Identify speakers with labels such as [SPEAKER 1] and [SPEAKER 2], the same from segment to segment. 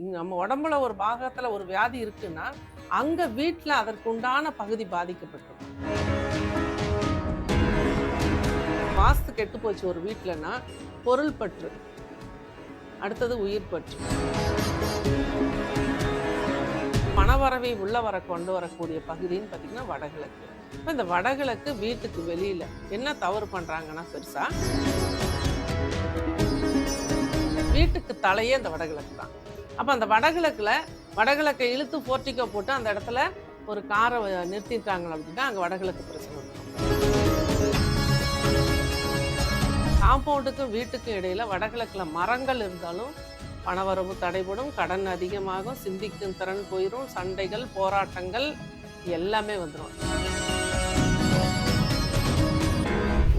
[SPEAKER 1] இங்கே நம்ம உடம்புல ஒரு பாகத்தில் ஒரு வியாதி இருக்குன்னா அங்கே வீட்டில் அதற்குண்டான பகுதி பாதிக்கப்பட்டிருக்கும் வாஸ்து கெட்டு போச்சு ஒரு வீட்டிலனா பொருள் பற்று. அடுத்தது உயிர் பற்று. பணவரவை உள்ள வர கொண்டு வரக்கூடிய பகுதின்னு பார்த்தீங்கன்னா வடகிழக்கு. இப்போ இந்த வடகிழக்கு வீட்டுக்கு வெளியில் என்ன தவறு பண்ணுறாங்கன்னா பெருசா வீட்டுக்கு தலையே இந்த வடகிழக்கு தான். அப்போ அந்த வடகிழக்கில் வடகிழக்கை இழுத்து போர்ட்டிக்கோ போட்டு அந்த இடத்துல ஒரு காரை வ- நிறுத்திட்டாங்க அப்படின்னா அங்கே வடகிழக்கு பிரச்சனை காம்பவுண்டுக்கும் வீட்டுக்கும் இடையில் வடகிழக்கில் மரங்கள் இருந்தாலும் பணவரவு தடைபடும் கடன் அதிகமாகும் சிந்திக்கும் திறன் போயிடும் சண்டைகள் போராட்டங்கள் எல்லாமே வந்துடும்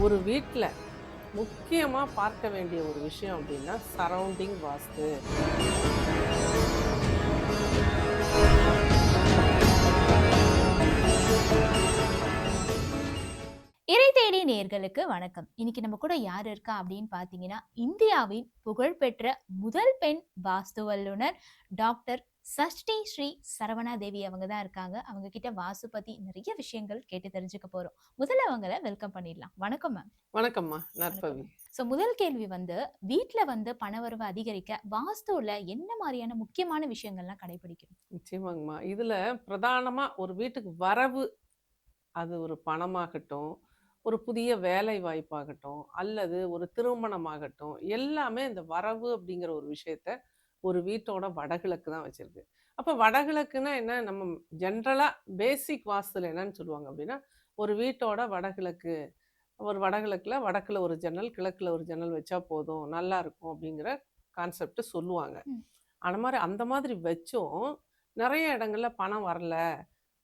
[SPEAKER 1] ஒரு வீட்டில் முக்கியமாக பார்க்க வேண்டிய ஒரு விஷயம் அப்படின்னா சரௌண்டிங் வாஸ்து.
[SPEAKER 2] நேர்களுக்கு வணக்கம். இன்னைக்கு நம்ம கூட யார் இருக்கா அப்படின்னு பார்த்தீங்கன்னா இந்தியாவின் புகழ்பெற்ற முதல் பெண் வாஸ்து வல்லுனர் டாக்டர் சஷ்டி ஸ்ரீ சரவணா தேவி அவங்க தான் இருக்காங்க. அவங்க கிட்ட வாஸ்து பத்தி நிறைய விஷயங்கள் கேட்டு தெரிஞ்சுக்க போறோம். முதல்ல அவங்கள வெல்கம் பண்ணிடலாம். வணக்கம் மேம்
[SPEAKER 1] வணக்கம்மா நற்பவி
[SPEAKER 2] ஸோ முதல் கேள்வி வந்து வீட்ல வந்து பணவரவு அதிகரிக்க வாஸ்துல என்ன மாதிரியான முக்கியமான விஷயங்கள்லாம் கடைபிடிக்கணும்?
[SPEAKER 1] நிச்சயமாங்கம்மா இதில் பிரதானமாக ஒரு வீட்டுக்கு வரவு அது ஒரு பணமாகட்டும் ஒரு புதிய வேலை வாய்ப்பாகட்டும் அல்லது ஒரு திருமணமாகட்டும் எல்லாமே இந்த வரவு அப்படிங்கிற ஒரு விஷயத்த ஒரு வீட்டோட வடகிழக்கு தான் வச்சிருக்கு. அப்போ வடகிழக்குன்னா என்ன? நம்ம ஜென்ரலாக பேசிக் வாஸ்துல என்னன்னு சொல்லுவாங்க அப்படின்னா ஒரு வீட்டோட வடகிழக்கு ஒரு வடகிழக்குல வடக்குல ஒரு ஜன்னல் கிழக்குல ஒரு ஜன்னல் வச்சா போதும் நல்லா இருக்கும் அப்படிங்கிற கான்செப்ட் சொல்லுவாங்க. அந்த மாதிரி அந்த மாதிரி வச்சும் நிறைய இடங்கள்ல பணம் வரல.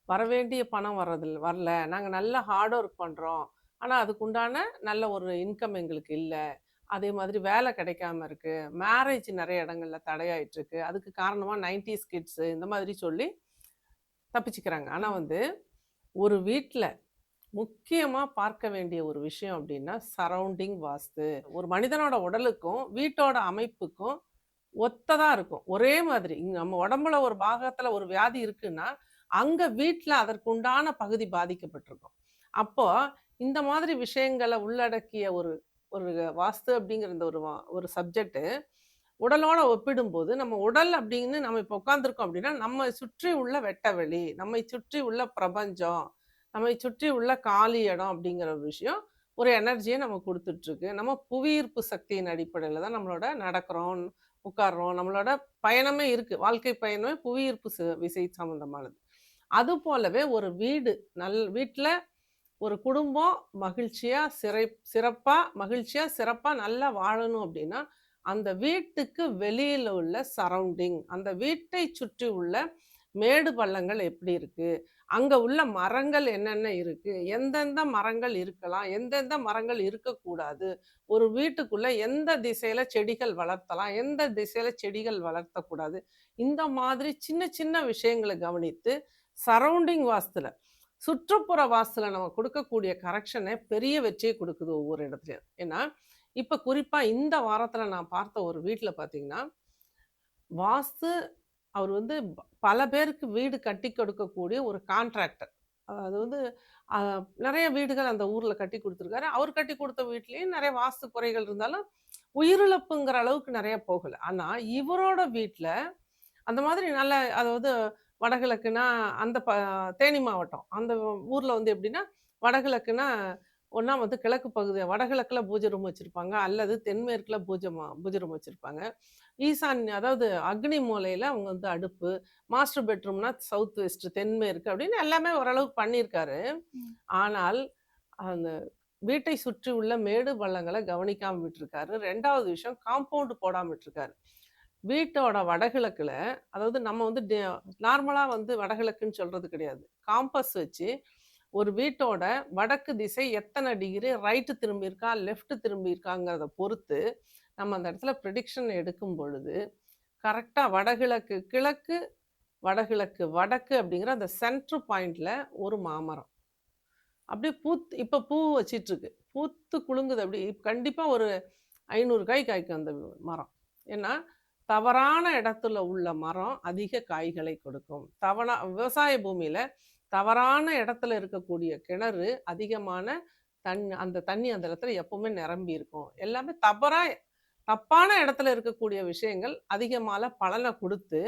[SPEAKER 1] வரவேண்டிய பணம் வர்றதில்ல வரல. நாங்கள் நல்லா ஹார்ட் ஒர்க் பண்ணுறோம் ஆனால் அதுக்குண்டான நல்ல ஒரு இன்கம் எங்களுக்கு இல்லை. அதே மாதிரி வேலை கிடைக்காம இருக்கு. மேரேஜ் நிறைய இடங்கள்ல தடையாயிட்டு இருக்கு. அதுக்கு காரணமாக நைன்டிஸ் கிட்ஸு இந்த மாதிரி சொல்லி தப்பிச்சுக்கிறாங்க. ஆனால் வந்து ஒரு வீட்டில் முக்கியமாக பார்க்க வேண்டிய ஒரு விஷயம் அப்படின்னா சரௌண்டிங் வாஸ்து. ஒரு மனிதனோட உடலுக்கும் வீட்டோட அமைப்புக்கும் ஒத்ததா இருக்கும். ஒரே மாதிரி. இங்க நம்ம உடம்புல ஒரு பாகத்துல ஒரு வியாதி இருக்குன்னா அங்க வீட்ல அதற்குண்டான பகுதி பாதிக்கப்பட்டிருக்கும். அப்போ இந்த மாதிரி விஷயங்களை உள்ளடக்கிய ஒரு ஒரு வாஸ்து அப்படிங்கிற இந்த ஒரு வா- ஒரு சப்ஜெக்ட்டு உடலோட ஒப்பிடும்போது நம்ம உடல் அப்படின்னு நம்ம இப்போ உட்காந்துருக்கோம் அப்படின்னா நம்ம சுற்றி உள்ள வெட்டவெளி நம்மை சுற்றி உள்ள பிரபஞ்சம் நம்மை சுற்றி உள்ள காலி இடம் அப்படிங்கிற ஒரு விஷயம் ஒரு எனர்ஜியை நம்ம கொடுத்துட்ருக்கு. நம்ம புவியீர்ப்பு சக்தியின் அடிப்படையில் தான் நம்மளோட நடக்கிறோம் உட்கார்றோம். நம்மளோட பயணமே இருக்குது வாழ்க்கை பயணமே புவியீர்ப்பு ச- விசை சம்மந்தமானது அது போலவே ஒரு வீடு நல் வீட்டில் ஒரு குடும்பம் மகிழ்ச்சியாக சிறை சிறப்பாக மகிழ்ச்சியாக சிறப்பாக நல்லா வாழணும் அப்படின்னா அந்த வீட்டுக்கு வெளியில் உள்ள சரௌண்டிங் அந்த வீட்டை சுற்றி உள்ள மேடு பள்ளங்கள் எப்படி இருக்குது அங்கே உள்ள மரங்கள் என்னென்ன இருக்குது எந்தெந்த மரங்கள் இருக்கலாம்? எந்தெந்த மரங்கள் இருக்கக்கூடாது? ஒரு வீட்டுக்குள்ளே எந்த திசையில் செடிகள் வளர்த்தலாம்? எந்த திசையில் செடிகள் வளர்த்தக்கூடாது? இந்த மாதிரி சின்ன சின்ன விஷயங்களை கவனித்து சரௌண்டிங் வாஸ்துல சுற்றுப்புற வாசலில் நம்ம கொடுக்கக்கூடிய கரெக்ஷனை பெரிய வெற்றியை கொடுக்குது ஒவ்வொரு இடத்துலையும். ஏன்னா இப்போ குறிப்பாக இந்த வாரத்தில் நான் பார்த்த ஒரு வீட்டில் பார்த்தீங்கன்னா வாஸ்து அவர் வந்து பல பேருக்கு வீடு கட்டி கொடுக்கக்கூடிய ஒரு கான்ட்ராக்டர் அது வந்து நிறைய வீடுகள் அந்த ஊரில் கட்டி கொடுத்துருக்காரு. அவர் கட்டி கொடுத்த வீட்லேயும் நிறைய வாஸ்து குறைகள் இருந்தாலும் உயிரிழப்புங்கிற அளவுக்கு நிறைய போகலை. ஆனால் இவரோட வீட்டில் அந்த மாதிரி நல்ல அதாவது வடகிழக்குனா அந்த ப தேனி மாவட்டம். அந்த ஊர்ல வந்து எப்படின்னா வடகிழக்குனா ஒண்ணா வந்து கிழக்கு பகுதி வடகிழக்குல பூஜை ரூம் வச்சிருப்பாங்க அல்லது தென்மேற்குல பூஜை மா- பூஜை ரூம் வச்சிருப்பாங்க. ஈசான்ய அதாவது அக்னி மூலையில அவங்க வந்து அடுப்பு மாஸ்டர் பெட்ரூம்னா சவுத் வெஸ்ட் தென்மேற்கு அப்படின்னு எல்லாமே ஓரளவுக்கு பண்ணியிருக்காரு. ஆனால் அந்த வீட்டை சுற்றி உள்ள மேடு பள்ளங்களை கவனிக்காம விட்டுருக்காரு. ரெண்டாவது விஷயம் காம்பவுண்ட் போடாம விட்டுருக்காரு. வீட்டோட வடகிழக்கில் அதாவது நம்ம வந்து நார்மலாக வந்து வடகிழக்குன்னு சொல்கிறது கிடையாது. காம்பஸ் வச்சு ஒரு வீட்டோட வடக்கு திசை எத்தனை டிகிரி ரைட்டு திரும்பியிருக்கா லெஃப்ட்டு லெஃப்ட் பொறுத்து நம்ம அந்த இடத்துல ப்ரிடிக்ஷன் எடுக்கும் பொழுது கரெக்டாக வடகிழக்கு கிழக்கு வடகிழக்கு வடக்கு அப்படிங்கிற அந்த சென்ட்ரு பாயிண்டில் ஒரு மாமரம். அப்படியே பூத் இப்போ பூ வச்சிட்ருக்கு. பூத்து குலுங்குது அப்படி கண்டிப்பாக ஒரு ஐநூறு காய் காய்க்கும் அந்த மரம். ஏன்னா தவறான இடத்துல உள்ள மரம் அதிக காய்களை கொடுக்கும். தவணா விவசாய பூமியில தவறான இடத்துல இருக்கக்கூடிய கிணறு அதிகமான தண் அந்த தண்ணி அந்த இடத்துல எப்பவுமே நிரம்பி இருக்கும். எல்லாமே தவறா தப்பான இடத்துல இருக்கக்கூடிய விஷயங்கள் அதிகமான பலனை கொடுத்து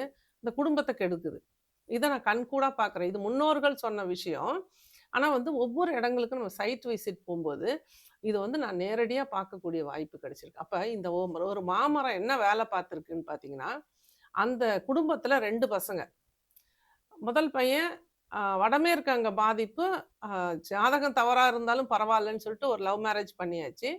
[SPEAKER 1] இந்த குடும்பத்தை கெடுக்குது. இதை நான் கண்கூடா பார்க்குறேன் இது முன்னோர்கள் சொன்ன விஷயம். ஆனால் வந்து ஒவ்வொரு இடங்களுக்கும் நம்ம சைட் விசிட் போகும்போது இது வந்து நான் நேரடியாக பார்க்கக்கூடிய வாய்ப்பு கிடைச்சிருக்கு. அப்போ இந்த ஒரு ஒரு மாமரம் என்ன வேலை பார்த்துருக்குன்னு பார்த்தீங்கன்னா அந்த குடும்பத்தில் ரெண்டு பசங்க. முதல் பையன் வடமேற்கு அங்கே பாதிப்பு ஜாதகம் தவறாக இருந்தாலும் பரவாயில்லன்னு சொல்லிட்டு ஒரு லவ் மேரேஜ் பண்ணியாச்சு.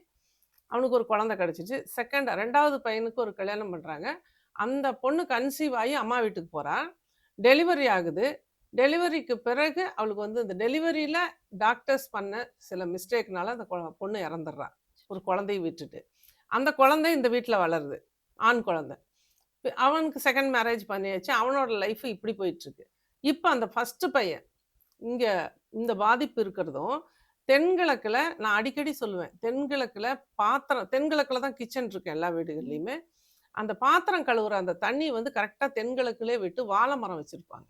[SPEAKER 1] அவனுக்கு ஒரு குழந்தை கிடச்சிச்சு. செகண்ட் ரெண்டாவது பையனுக்கு ஒரு கல்யாணம் பண்ணுறாங்க அந்த பொண்ணு கன்சீவ் ஆகி அம்மா வீட்டுக்கு போகிறா டெலிவரி ஆகுது. டெலிவரிக்கு பிறகு அவளுக்கு வந்து இந்த டெலிவரியில் டாக்டர்ஸ் பண்ண சில மிஸ்டேக்னால அந்த பொண்ணு இறந்துடுறா. ஒரு குழந்தைய விட்டுட்டு. அந்த குழந்தை இந்த வீட்டில் வளருது. ஆண் குழந்தை. அவனுக்கு செகண்ட் மேரேஜ் பண்ணியாச்சு. அவனோட லைஃப் இப்படி போயிட்டுருக்கு. இப்போ அந்த ஃபஸ்ட்டு பையன் இங்கே இந்த பாதிப்பு இருக்கிறதும் தென்கிழக்கில் நான் அடிக்கடி சொல்லுவேன் தென்கிழக்கில் பாத்திரம் தென்கிழக்கில் தான் கிச்சன் இருக்கு எல்லா வீடுகள்லையுமே. அந்த பாத்திரம் கழுவுற அந்த தண்ணி வந்து கரெக்டாக தென்கிழக்குலேயே விட்டு வாழை மரம் வச்சுருப்பாங்க.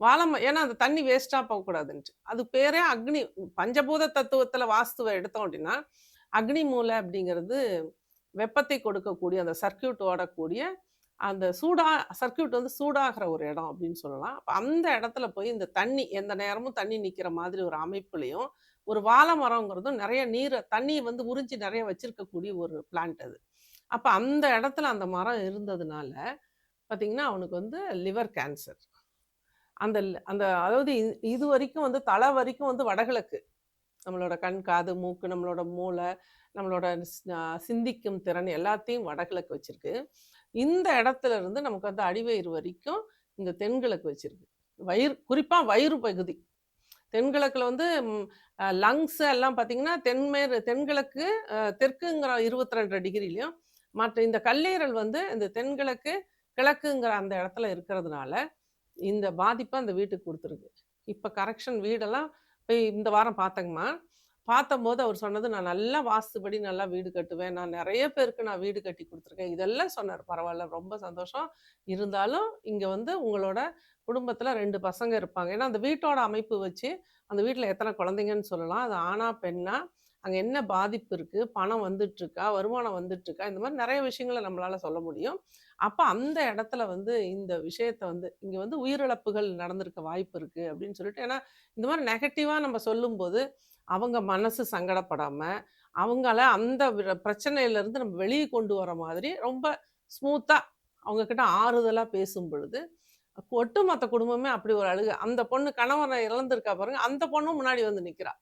[SPEAKER 1] வாழை ஏன்னா அந்த தண்ணி வேஸ்ட்டாக போகக்கூடாதுன்ட்டு. அது பேரே அக்னி பஞ்சபூத தத்துவத்தில் வாஸ்துவை எடுத்தோம் அப்படின்னா அக்னி மூலை அப்படிங்கிறது வெப்பத்தை கொடுக்கக்கூடிய அந்த சர்க்கியூட் ஓடக்கூடிய அந்த சூடா சர்க்கியூட் வந்து சூடாகிற ஒரு இடம் அப்படின்னு சொல்லலாம். அப்போ அந்த இடத்துல போய் இந்த தண்ணி எந்த நேரமும் தண்ணி நிற்கிற மாதிரி ஒரு அமைப்புலையும் ஒரு வாழை மரங்கிறதும் நிறைய நீரை தண்ணியை வந்து உறிஞ்சி நிறைய வச்சிருக்கக்கூடிய ஒரு பிளான்ட் அது. அப்போ அந்த இடத்துல அந்த மரம் இருந்ததுனால பார்த்தீங்கன்னா அவனுக்கு வந்து லிவர் கேன்சர் அந்த அந்த அதாவது இது வரைக்கும் வந்து தலை வரைக்கும் வந்து வடகிழக்கு. நம்மளோட கண் காது மூக்கு நம்மளோட மூளை நம்மளோட சிந்திக்கும் திறன் எல்லாத்தையும் வடகிழக்கு வச்சிருக்கு. இந்த இடத்துல இருந்து நமக்கு வந்து அடிவயிறு வரைக்கும் இந்த தென்கிழக்கு வச்சிருக்கு. வயிறு குறிப்பாக வயிறு பகுதி. தென்கிழக்கில் வந்து லங்ஸ் எல்லாம் பார்த்தீங்கன்னா தென்மேறு தென்கிழக்கு தெற்குங்கிற இருபத்தி ரெண்டு டிகிரிலையும் மற்ற இந்த கல்லீரல் வந்து இந்த தென்கிழக்கு கிழக்குங்கிற அந்த இடத்துல இருக்கிறதுனால இந்த பாதிப்பை அந்த வீட்டுக்கு கொடுத்துருக்கு இப்போ கரெக்ஷன் வீடெல்லாம் போய் இந்த வாரம் பார்த்தங்கம்மா. பார்த்தம்போது அவர் சொன்னது நான் நல்லா வாஸ்துபடி நல்லா வீடு கட்டுவேன். நான் நிறைய பேருக்கு நான் வீடு கட்டி கொடுத்துருக்கேன். இதெல்லாம் சொன்னார். பரவாயில்ல ரொம்ப சந்தோஷம். இருந்தாலும் இங்கே வந்து உங்களோட குடும்பத்தில் ரெண்டு பசங்க இருப்பாங்க. ஏன்னா அந்த வீட்டோட அமைப்பு வச்சு அந்த வீட்டில் எத்தனை குழந்தைங்கன்னு சொல்லலாம். அது ஆணா பெண்ணா அங்கே என்ன பாதிப்பு இருக்குது பணம் வந்துட்டுருக்கா? வருமானம் வந்துட்டுருக்கா? இந்த மாதிரி நிறைய விஷயங்களை நம்மளால் சொல்ல முடியும். அப்போ அந்த இடத்துல வந்து இந்த விஷயத்த வந்து இங்கே வந்து உயிரிழப்புகள் நடந்திருக்க வாய்ப்பு இருக்குது அப்படின்னு சொல்லிட்டு ஏன்னா இந்த மாதிரி நெகட்டிவாக நம்ம சொல்லும்போது அவங்க மனசு சங்கடப்படாமல் அவங்கள அந்த பிரச்சனையிலேருந்து நம்ம வெளியே கொண்டு வர மாதிரி ரொம்ப ஸ்மூத்தாக அவங்கக்கிட்ட ஆறுதலாக பேசும் பொழுது ஒட்டுமொத்த குடும்பமே அப்படி ஒரு அழுகு. அந்த பொண்ணு கணவனை இழந்திருக்கா பாருங்க அந்த பொண்ணும் முன்னாடி வந்து நிற்கிறா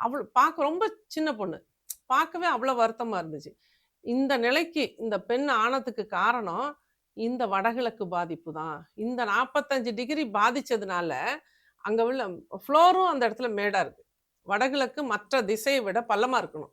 [SPEAKER 1] அவள் பார்க்க ரொம்ப சின்ன பொண்ணு. பார்க்கவே அவ்வளோ வருத்தமாக இருந்துச்சு. இந்த நிலைக்கு இந்த பெண் ஆனதுக்கு காரணம் இந்த வடகிழக்கு பாதிப்பு தான். இந்த நாற்பத்தஞ்சு டிகிரி பாதித்ததுனால அங்கே உள்ள ஃப்ளோரும் அந்த இடத்துல மேடாக இருக்குது வடகிழக்கு மற்ற திசையை விட பள்ளமாக இருக்கணும்.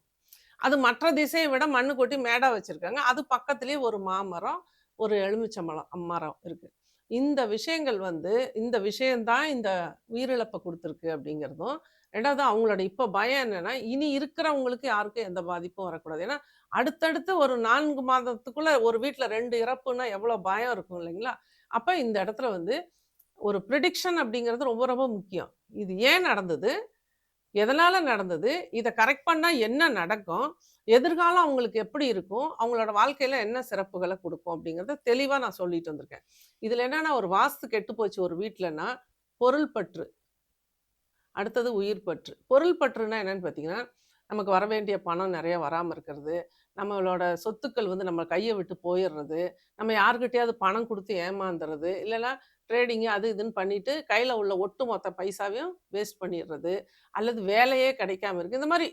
[SPEAKER 1] அது மற்ற திசையை விட மண்ணு கொட்டி மேடாக வச்சுருக்காங்க. அது பக்கத்துலேயே ஒரு மாமரம் ஒரு எலுமிச்சம்பழம் மரம் இருக்குது இந்த விஷயங்கள் வந்து இந்த விஷயம்தான் இந்த உயிரிழப்பை கொடுத்துருக்கு அப்படிங்கிறதும் ரெண்டாவது அவங்களோட இப்போ பயம் என்னன்னா இனி இருக்கிறவங்களுக்கு யாருக்கும் எந்த பாதிப்பும் வரக்கூடாது. ஏன்னா அடுத்தடுத்து ஒரு நான்கு மாதத்துக்குள்ள ஒரு வீட்டில் ரெண்டு இறப்புன்னா எவ்வளோ பயம் இருக்கும் இல்லைங்களா? அப்போ இந்த இடத்துல வந்து ஒரு ப்ரிடிக்ஷன் அப்படிங்கிறது ரொம்ப ரொம்ப முக்கியம். இது ஏன் நடந்தது? எதனால் நடந்தது? இதை கரெக்ட் பண்ணால் என்ன நடக்கும்? எதிர்காலம் அவங்களுக்கு எப்படி இருக்கும்? அவங்களோட வாழ்க்கையில் என்ன சிறப்புகளை கொடுக்கும் அப்படிங்கிறத தெளிவாக நான் சொல்லிட்டு வந்திருக்கேன். இதில் என்னென்னா ஒரு வாஸ்து கெட்டு போச்சு ஒரு வீட்டிலன்னா பொருள் பற்று. அடுத்தது உயிர் பற்று. பொருள் பற்றுனா என்னன்னு பார்த்தீங்கன்னா நமக்கு வர வேண்டிய பணம் நிறைய வராமல் இருக்கிறது. நம்மளோட சொத்துக்கள் வந்து நம்ம கையை விட்டு போயிடுறது. நம்ம யாருக்கிட்டையாவது பணம் கொடுத்து ஏமாந்துறது. இல்லைன்னா ட்ரேடிங்கு அது இதுன்னு பண்ணிட்டு கையில் உள்ள ஒட்டு மொத்த பைசாவையும் வேஸ்ட் பண்ணிடுறது. அல்லது வேலையே கிடைக்காம இருக்கு. இந்த மாதிரி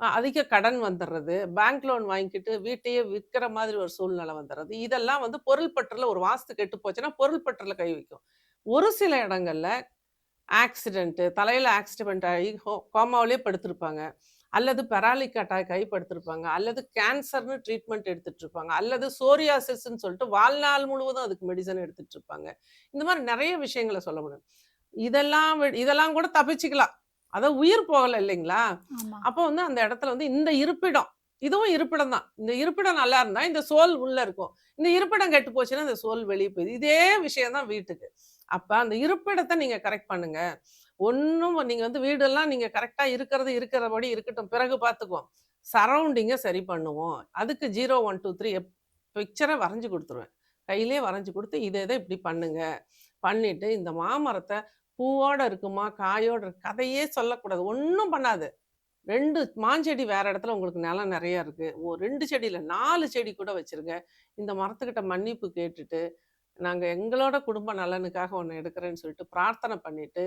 [SPEAKER 1] அதிக கடன் வந்துடுறது. பேங்க் லோன் வாங்கிக்கிட்டு வீட்டையே விற்கிற மாதிரி ஒரு சூழ்நிலை வந்துடுறது. இதெல்லாம் வந்து பொருள் பற்றில் ஒரு வாஸ்து கெட்டு போச்சுன்னா பொருள் பற்றில் கை வைக்கும். ஒரு சில இடங்களில் ஆக்சிடென்ட்டு தலையில் ஆக்சிடென்ட் ஆகி கோமாவிலே படுத்திருப்பாங்க. அல்லது பெராலிக் அட்டாக் ஆகி படுத்திருப்பாங்க. அல்லது கேன்சர்னு ட்ரீட்மெண்ட் எடுத்துட்டு இருப்பாங்க அல்லது சோரியாசிஸ்ன்னு சொல்லிட்டு வாழ்நாள் முழுவதும் அதுக்கு மெடிசன் எடுத்துட்டு இருப்பாங்க இந்த மாதிரி நிறைய விஷயங்களை சொல்ல முடியும். இதெல்லாம் இதெல்லாம் கூட தப்பிச்சுக்கலாம். அதான் உயிர் போகலை இல்லைங்களா? அப்போ வந்து அந்த இடத்துல வந்து இந்த இருப்பிடம் இதுவும் இருப்பிடம் தான். இந்த இருப்பிடம் நல்லா இருந்தா இந்த சோல் உள்ள இருக்கும். இந்த இருப்பிடம் கெட்டு போச்சுன்னா இந்த சோல் வெளியே போயிடுது. இதே விஷயம் தான் வீட்டுக்கு. அப்போ அந்த இருப்பிடத்தை நீங்கள் கரெக்ட் பண்ணுங்க. ஒன்றும் நீங்கள் வந்து வீடெல்லாம் நீங்கள் கரெக்டாக இருக்கிறது இருக்கிறபடி இருக்கட்டும். பிறகு பார்த்துக்குவோம். சரௌண்டிங்கை சரி பண்ணுவோம். அதுக்கு ஜீரோ ஒன் டூ த்ரீ பிக்சரை வரைஞ்சி கொடுத்துருவேன். கையிலே வரைஞ்சி கொடுத்து இதை இதை இப்படி பண்ணுங்க. பண்ணிட்டு இந்த மாமரத்தை பூவோட இருக்குமா காயோட இருக்கு கதையே சொல்லக்கூடாது. ஒன்றும் பண்ணாது. ரெண்டு மாஞ்செடி வேற இடத்துல உங்களுக்கு நிலம் நிறைய இருக்கு. ஓ ரெண்டு செடியில நாலு செடி கூட வச்சிருங்க. இந்த மரத்துக்கிட்ட மன்னிப்பு கேட்டுட்டு நாங்கள் எங்களோட குடும்ப நலனுக்காக ஒன்று எடுக்கிறேன்னு சொல்லிட்டு பிரார்த்தனை பண்ணிவிட்டு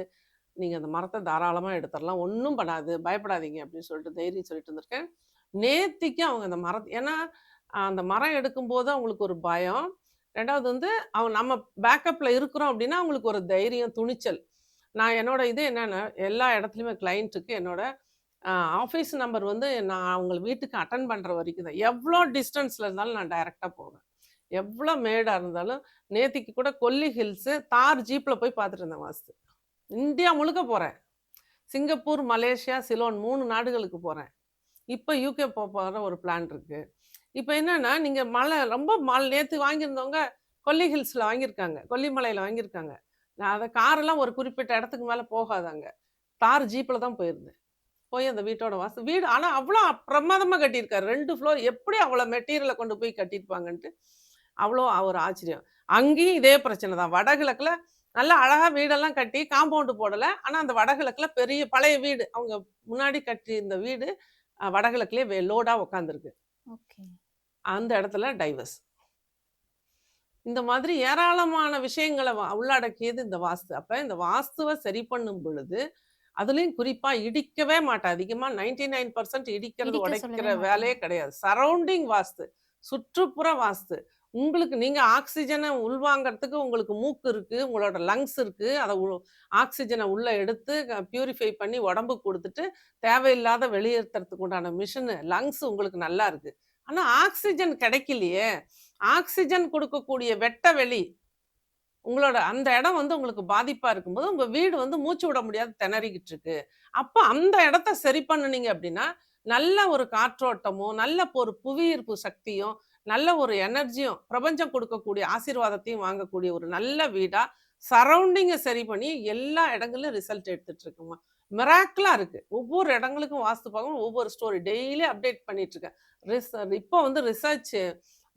[SPEAKER 1] நீங்கள் அந்த மரத்தை தாராளமாக எடுத்துடலாம் ஒன்றும் பண்ணாது பயப்படாதீங்க அப்படின்னு சொல்லிட்டு தைரியம் சொல்லிட்டு இருந்திருக்கேன். நேத்திக்கு அவங்க அந்த மரத்தை ஏன்னா அந்த மரம் எடுக்கும்போது அவங்களுக்கு ஒரு பயம். ரெண்டாவது வந்து அவங்க நம்ம பேக்கப்பில் இருக்கிறோம் அப்படின்னா அவங்களுக்கு ஒரு தைரியம் துணிச்சல். நான் என்னோட இது என்னென்னா எல்லா இடத்துலையுமே கிளைண்ட்டுக்கு என்னோட ஆஃபீஸ் நம்பர் வந்து நான் அவங்க வீட்டுக்கு அட்டன் பண்ணுற வரைக்கும் தான் எவ்வளோ டிஸ்டன்ஸில் இருந்தாலும் நான் டைரெக்டாக போவேன். எவ்வளோ மேடாக இருந்தாலும் நேத்திக்கு கூட கொல்லி ஹில்ஸு தார் ஜீப்பில் போய் பார்த்துட்டு இருந்தேன் வாஸ்து. இந்தியா முழுக்க போகிறேன் சிங்கப்பூர் மலேசியா சிலோன் மூணு நாடுகளுக்கு போகிறேன் இப்போ யூகே போக போகிற ஒரு பிளான் இருக்குது இப்போ என்னென்னா நீங்கள் மலை ரொம்ப மலை நேற்று வாங்கியிருந்தவங்க கொல்லி ஹில்ஸில் வாங்கியிருக்காங்க. கொல்லிமலையில் வாங்கியிருக்காங்க. நான் அதை காரெல்லாம் ஒரு குறிப்பிட்ட இடத்துக்கு மேலே போகாதாங்க தார் ஜீப்பில் தான் போயிருந்தேன். போய் அந்த வீட்டோட வாசு வீடு ஆனால் அவ்வளோ பிரமாதமாக கட்டியிருக்காரு. ரெண்டு ஃப்ளோர் எப்படி அவ்வளோ மெட்டீரியலை கொண்டு போய் கட்டியிருப்பாங்கன்ட்டு அவ்வளோ ஒரு ஆச்சரியம். அங்கேயும் இதே பிரச்சனை தான். வடகிழக்கில் நல்ல அழகாக வீடெல்லாம் கட்டி காம்பவுண்டு போடலை. ஆனால் அந்த வடகிழக்கில் பெரிய பழைய வீடு. அவங்க முன்னாடி கட்டி இந்த வீடு வடகிழக்குலேயே லோடாக உட்காந்துருக்கு அந்த இடத்துல டைவர்ஸ் இந்த மாதிரி ஏராளமான விஷயங்களை உள்ளடக்கியது இந்த வாஸ்து. அப்ப இந்த வாஸ்துவை சரி பண்ணும் பொழுது அதுலயும் குறிப்பா இடிக்கவே மாட்டேன் அதிகமா நைன்டி நைன் பர்சன்ட் இடிக்கிறது
[SPEAKER 2] இடிக்க
[SPEAKER 1] உடைக்கிற. வேலையே கிடையாது. சரௌண்டிங் வாஸ்து சுற்றுப்புற வாஸ்து. உங்களுக்கு நீங்கள் ஆக்சிஜனை உள்வாங்கிறதுக்கு உங்களுக்கு மூக்கு இருக்குது உங்களோட லங்ஸ் இருக்குது அதை உ- ஆக்சிஜனை உள்ளே எடுத்து பியூரிஃபை பண்ணி உடம்புக்கு கொடுத்துட்டு தேவையில்லாத வெளியேற்றுறதுக்கு உண்டான மிஷினு லங்ஸ் உங்களுக்கு நல்லா இருக்குது ஆனால் ஆக்சிஜன் கிடைக்கலையே. ஆக்சிஜன் கொடுக்கக்கூடிய வெட்ட வெளி உங்களோட அந்த இடம் வந்து உங்களுக்கு பாதிப்பாக இருக்கும்போது உங்கள் வீடு வந்து மூச்சு விட முடியாது திணறிக்கிட்டு இருக்கு. அப்போ அந்த இடத்த சரி பண்ணுனீங்க அப்படின்னா நல்ல ஒரு காற்றோட்டமும் நல்ல ஒரு புவியீர்ப்பு சக்தியும் நல்ல ஒரு எனர்ஜியும் பிரபஞ்சம் கொடுக்கக்கூடிய ஆசீர்வாதத்தையும் வாங்கக்கூடிய ஒரு நல்ல வீடாக சரௌண்டிங்கை சரி பண்ணி எல்லா இடங்களிலும் ரிசல்ட் எடுத்துட்டு இருக்குமா. மிராக்கிளா இருக்குது ஒவ்வொரு இடங்களுக்கும் வாஸ்து பார்க்கணும். ஒவ்வொரு ஸ்டோரி டெய்லி அப்டேட் பண்ணிகிட்ருக்கேன் இருக்கேன். ரிஸ் இப்போ வந்து ரிசர்ச்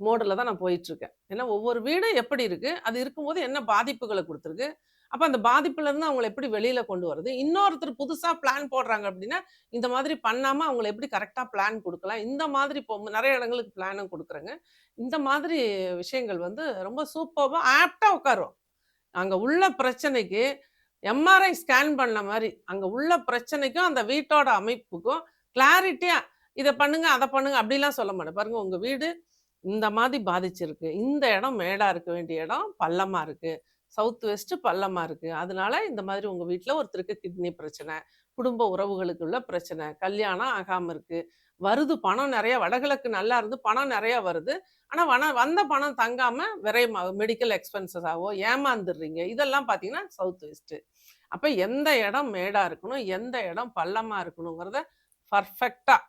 [SPEAKER 1] மோடில் தான் நான் போயிட்டுருக்கேன் ஏன்னா ஒவ்வொரு வீடும் எப்படி இருக்குது அது இருக்கும்போது என்ன பாதிப்புகளை கொடுத்துருக்கு? அப்போ அந்த பாதிப்புல இருந்து அவங்களை எப்படி வெளியில கொண்டு வருது இன்னொருத்தர் புதுசா பிளான் போடுறாங்க அப்படின்னா இந்த மாதிரி பண்ணாம அவங்களை எப்படி கரெக்டா பிளான் கொடுக்கலாம்? இந்த மாதிரி இப்போ நிறைய இடங்களுக்கு பிளானும் கொடுக்குறேங்க. இந்த மாதிரி விஷயங்கள் வந்து ரொம்ப சூப்பராக ஆப்டா உட்காரும் அங்க உள்ள பிரச்சனைக்கு எம்ஆர்ஐ ஸ்கேன் பண்ண மாதிரி அங்க உள்ள பிரச்சனைக்கும் அந்த வீட்டோட அமைப்புக்கும் கிளாரிட்டியா இதை பண்ணுங்க அதை பண்ணுங்க அப்படிலாம் சொல்ல மாட்டேன். பாருங்க உங்க வீடு இந்த மாதிரி பாதிச்சிருக்கு. இந்த இடம் மேடா இருக்க வேண்டிய இடம் பள்ளமா இருக்கு. சவுத் வெஸ்ட் பள்ளமா இருக்கு. அதனால இந்த மாதிரி உங்க வீட்டில் ஒருத்தருக்கு கிட்னி பிரச்சனை குடும்ப உறவுகளுக்குள்ள பிரச்சனை கல்யாணம் ஆகாம இருக்கு. வருது பணம் நிறைய வடகிழக்கு நல்லா இருந்து பணம் நிறைய வருது. ஆனால் வன வந்த பணம் தங்காம விரைமா மெடிக்கல் எக்ஸ்பென்சஸ் ஆகோ ஏமாந்துடுறீங்க. இதெல்லாம் பார்த்தீங்கன்னா சவுத் வெஸ்ட்டு அப்போ எந்த இடம் மேடாக இருக்கணும் எந்த இடம் பள்ளமாக இருக்கணுங்கிறத பர்ஃபெக்டாக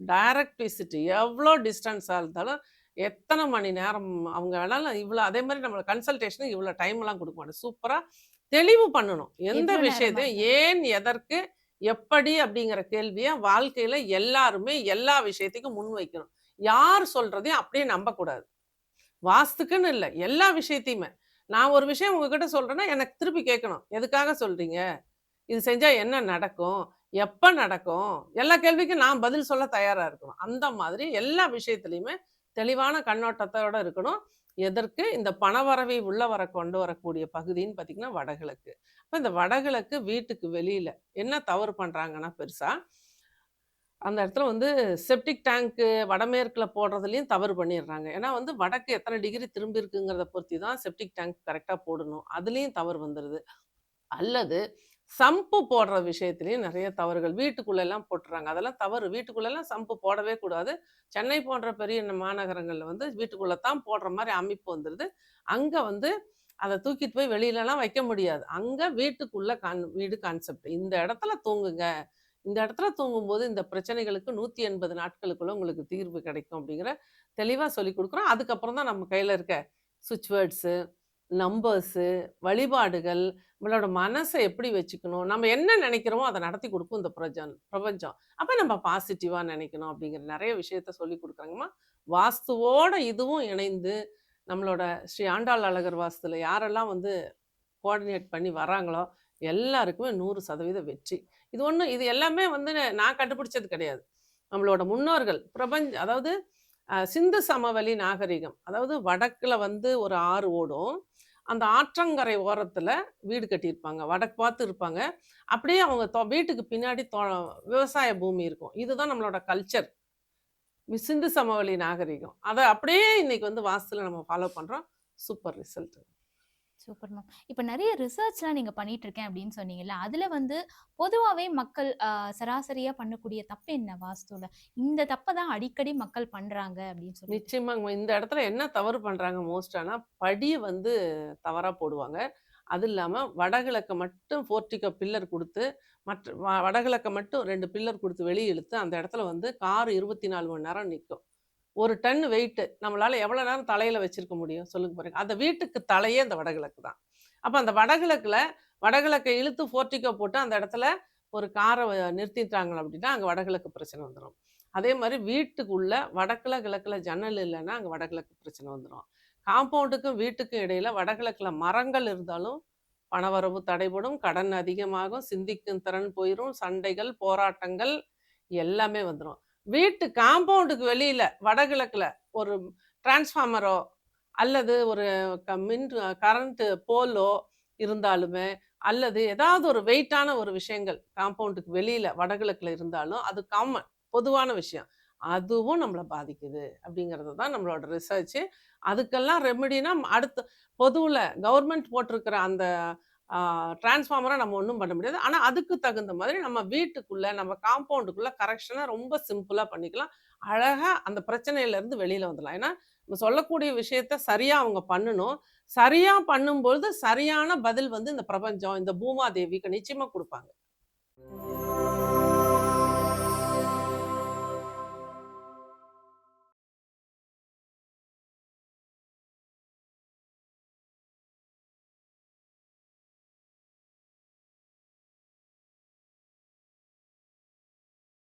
[SPEAKER 1] டைரக்ட் விசிட் எவ்வளோ டிஸ்டன்ஸாக இருந்தாலும் எத்தனை மணி நேரம் அவங்க வேணாலும் இவ்வளோ அதே மாதிரி நம்மள கன்சல்டேஷனுக்கு இவ்வளோ டைம் எல்லாம் கொடுக்க மாட்டோம். சூப்பராக தெளிவு பண்ணணும். எந்த விஷயத்தையும் ஏன் எதற்கு எப்படி அப்படிங்கிற கேள்வியை வாழ்க்கையில எல்லாருமே எல்லா விஷயத்தையும் முன் வைக்கணும். யார் சொல்றதையும் அப்படியே நம்பக்கூடாது வாஸ்துக்குன்னு இல்லை எல்லா விஷயத்தையுமே. நான் ஒரு விஷயம் உங்ககிட்ட சொல்றேன்னா எனக்கு திருப்பி கேட்கணும். எதுக்காக சொல்றீங்க? இது செஞ்சா என்ன நடக்கும்? எப்ப நடக்கும்? எல்லா கேள்விக்கும் நான் பதில் சொல்ல தயாரா இருக்கணும். அந்த மாதிரி எல்லா விஷயத்துலையுமே தெளிவான கண்ணோட்டத்தோட இருக்கணும். எதற்கு? இந்த பணவரவை உள்ள வர கொண்டு வரக்கூடிய பகுதின்னு பார்த்தீங்கன்னா வடகிழக்கு. அப்போ இந்த வடகிழக்கு வீட்டுக்கு வெளியில் என்ன தவறு பண்ணுறாங்கன்னா பெருசாக அந்த இடத்துல வந்து செப்டிக் டேங்க்கு வடமேற்கில் போடுறதுலையும் தவறு பண்ணிடுறாங்க. ஏன்னா வந்து வடக்கு எத்தனை டிகிரி திரும்பி இருக்குங்கிறத பொறுத்தி தான் செப்டிக் டேங்க் கரெக்டாக போடணும். அதுலேயும் தவறு வந்துடுது அல்லது சம்பு போடுற விஷயத்துலையும் நிறைய தவறுகள். வீட்டுக்குள்ளெல்லாம் போட்டுறாங்க. அதெல்லாம் தவறு. வீட்டுக்குள்ளெல்லாம் சம்பு போடவே கூடாது. சென்னை போன்ற பெரிய மாநகரங்களில் வந்து வீட்டுக்குள்ளே தான் போடுற மாதிரி அமைப்பு வந்துடுது அங்கே வந்து அதை தூக்கிட்டு போய் வெளியிலலாம் வைக்க முடியாது. அங்கே வீட்டுக்குள்ளே கான் வீடு கான்செப்ட் இந்த இடத்துல தூங்குங்க. இந்த இடத்துல தூங்கும்போது இந்த பிரச்சனைகளுக்கு நூற்றி எண்பது நாட்களுக்குள்ள உங்களுக்கு தீர்வு கிடைக்கும் அப்படிங்கிற தெளிவாக சொல்லி கொடுக்குறோம். அதுக்கப்புறம் தான் நம்ம கையில் இருக்க சுவிட்ச் வேர்ட்ஸு நம்பர்ஸு வழிபாடுகள் நம்மளோட மனசை எப்படி வச்சுக்கணும் நம்ம என்ன நினைக்கிறோமோ அதை நடத்தி கொடுக்கும் இந்த பிரஜன் பிரபஞ்சம். அப்போ நம்ம பாசிட்டிவாக நினைக்கணும் அப்படிங்கிற நிறைய விஷயத்த சொல்லி கொடுக்குறாங்கம்மா. வாஸ்துவோட இதுவும் இணைந்து நம்மளோட ஸ்ரீ ஆண்டாள் அழகர் வாஸ்துல யாரெல்லாம் வந்து கோஆர்டினேட் பண்ணி வராங்களோ எல்லாருக்குமே நூறு சதவீத வெற்றி. இது ஒன்று இது எல்லாமே வந்து நான் கண்டுபிடிச்சது கிடையாது. நம்மளோட முன்னோர்கள் பிரபஞ்ச அதாவது சிந்து சமவெளி நாகரிகம். அதாவது வடக்கில் வந்து ஒரு ஆறு ஓடும். அந்த ஆற்றங்கரை ஓரத்தில் வீடு கட்டியிருப்பாங்க. வடக்கு பார்த்து இருப்பாங்க. அப்படியே அவங்க தொ- வீட்டுக்கு பின்னாடி தொ- விவசாய பூமி இருக்கும். இதுதான் நம்மளோட கல்ச்சர் சிந்து சமவெளி நாகரிகம். அதை அப்படியே இன்னைக்கு வந்து வாசலில் நம்ம ஃபாலோ பண்ணுறோம் சூப்பர் ரிசல்ட்
[SPEAKER 2] சூப்பர் மேம். இப்போ நிறைய ரிசர்ச்லாம் நீங்கள் பண்ணிட்டு இருக்கேன் அப்படின்னு சொன்னீங்கல்ல அதில் வந்து பொதுவாகவே மக்கள் சராசரியாக பண்ணக்கூடிய தப்பு என்ன வாஸ்துவில் இந்த தப்பை தான் அடிக்கடி மக்கள் பண்ணுறாங்க அப்படின்னு சொல்லி
[SPEAKER 1] நிச்சயமாங்க. இந்த இடத்துல என்ன தவறு பண்ணுறாங்க மோஸ்டானா படியை வந்து தவறாக போடுவாங்க. அது இல்லாமல் வடகிழக்க மட்டும் போர்ட்டிகோ பில்லர் கொடுத்து மற்ற வ- வடகிழக்க மட்டும் ரெண்டு பில்லர் கொடுத்து வெளியே இழுத்து அந்த இடத்துல வந்து கார் இருபத்தி நாலு மணி நேரம் நிற்கும் ஒரு டன் வெயிட்டு நம்மளால் எவ்வளோ நேரம் தலையில் வச்சுருக்க முடியும்? சொல்லுங்க பாருங்க. அந்த வீட்டுக்கு தலையே அந்த வடகிழக்கு தான். அப்போ அந்த வடகிழக்கில் வடகிழக்கை இழுத்து போர்ட்டிகோ போட்டு அந்த இடத்துல ஒரு காரை நிறுத்திட்டாங்க அப்படின்னா அங்கே வடகிழக்கு பிரச்சனை வந்துடும் அதே மாதிரி வீட்டுக்குள்ள வடக்கில் கிழக்கில் ஜன்னல் இல்லைன்னா அங்கே வடகிழக்கு பிரச்சனை வந்துடும் காம்பவுண்டுக்கும் வீட்டுக்கும் இடையில் வடகிழக்கில் மரங்கள் இருந்தாலும் பணவரவு தடைபடும் கடன் அதிகமாகும் சிந்திக்கும் திறன் போயிடும் சண்டைகள் போராட்டங்கள் எல்லாமே வந்துடும் வீட்டு காம்பவுண்டுக்கு வெளியில வடகிழக்குல ஒரு டிரான்ஸ்ஃபார்மரோ அல்லது ஒரு க- மின் கரண்ட் போலோ இருந்தாலுமே அல்லது ஏதாவது ஒரு வெயிட்டான ஒரு விஷயங்கள் காம்பவுண்டுக்கு வெளியில வடகிழக்குல இருந்தாலும் அது காமன் பொதுவான விஷயம். அதுவும் நம்மளை பாதிக்குது அப்படிங்கிறது தான் நம்மளோட ரிசர்ச் அதுக்கெல்லாம் ரெமெடினா அடுத்து பொதுவில் கவர்மெண்ட் போட்டிருக்கிற அந்த டிரான்ஸ்ஃபார்மரை நம்ம ஒன்றும் பண்ண முடியாது. ஆனால் அதுக்கு தகுந்த மாதிரி நம்ம வீட்டுக்குள்ளே நம்ம காம்பவுண்டுக்குள்ளே கரெக்ஷனை ரொம்ப சிம்பிளாக பண்ணிக்கலாம். அழகாக அந்த பிரச்சனையிலேருந்து வெளியில் வந்துடலாம். ஏன்னா நம்ம சொல்லக்கூடிய விஷயத்த சரியாக அவங்க பண்ணணும். சரியாக பண்ணும்பொழுது சரியான பதில் வந்து இந்த பிரபஞ்சம் இந்த பூமாதேவிக்கு நிச்சயமாக கொடுப்பாங்க.